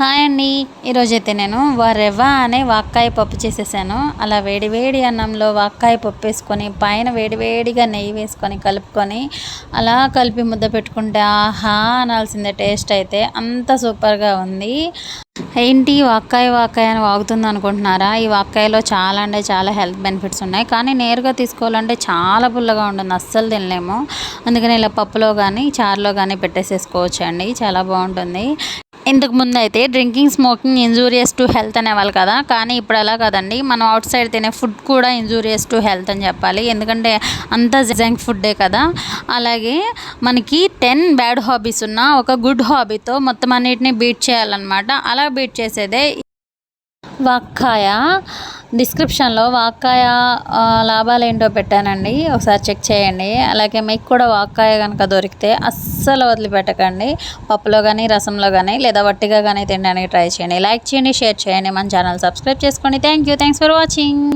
Hi అండి. ఈరోజైతే నేను వరెవ్వ అనే వాక్కాయ పప్పు చేసేసాను. అలా వేడివేడి అన్నంలో వాక్కాయ పప్పు వేసుకొని పైన వేడివేడిగా నెయ్యి వేసుకొని కలుపుకొని అలా కలిపి ముద్ద పెట్టుకుంటే ఆహా అనాల్సిందే టేస్ట్ అయితే. అంత సూపర్గా ఉంది. ఏంటి వాక్కాయ వాక్కాయ అని వాగుతుంది అనుకుంటున్నారా? ఈ వాక్కాయలో చాలా అంటే చాలా హెల్త్ బెనిఫిట్స్ ఉన్నాయి. కానీ నేరుగా తీసుకోవాలంటే చాలా పుల్లగా ఉంటుంది. అస్సలు తినలేము. అందుకని ఇలా పప్పులో కానీ చారులో కానీ పెట్టేసేసుకోవచ్చు అండి చాలా బాగుంటుంది. ఇంతకు ముందు అయితే drinking smoking injurious to health అనేవాళ్ళు కదా. కానీ ఇప్పుడు అలా కదండి. మనం అవుట్ సైడ్ తినే ఫుడ్ కూడా ఇంజూరియస్ టు హెల్త్ అని చెప్పాలి. ఎందుకంటే అంతా జంక్ ఫుడ్డే కదా. అలాగే మనకి టెన్ బ్యాడ్ హాబీస్ ఉన్న ఒక గుడ్ హాబీతో మొత్తం అన్నిటిని బీట్ చేయాలన్నమాట. అలా బీట్ చేసేదే వక్కాయ. డిస్క్రిప్షన్లో వాక్కాయ లాభాలు ఏంటో పెట్టానండి. ఒకసారి చెక్ చేయండి. అలాగే మీకు కూడా వాక్కాయ కనుక దొరికితే అస్సలు వదిలిపెట్టకండి. పప్పులో కానీ రసంలో కానీ లేదా వట్టిగా కానీ తినడానికి ట్రై చేయండి. లైక్ చేయండి షేర్ చేయండి. మన ఛానల్ సబ్స్క్రైబ్ చేసుకోండి thank you. Thanks for watching.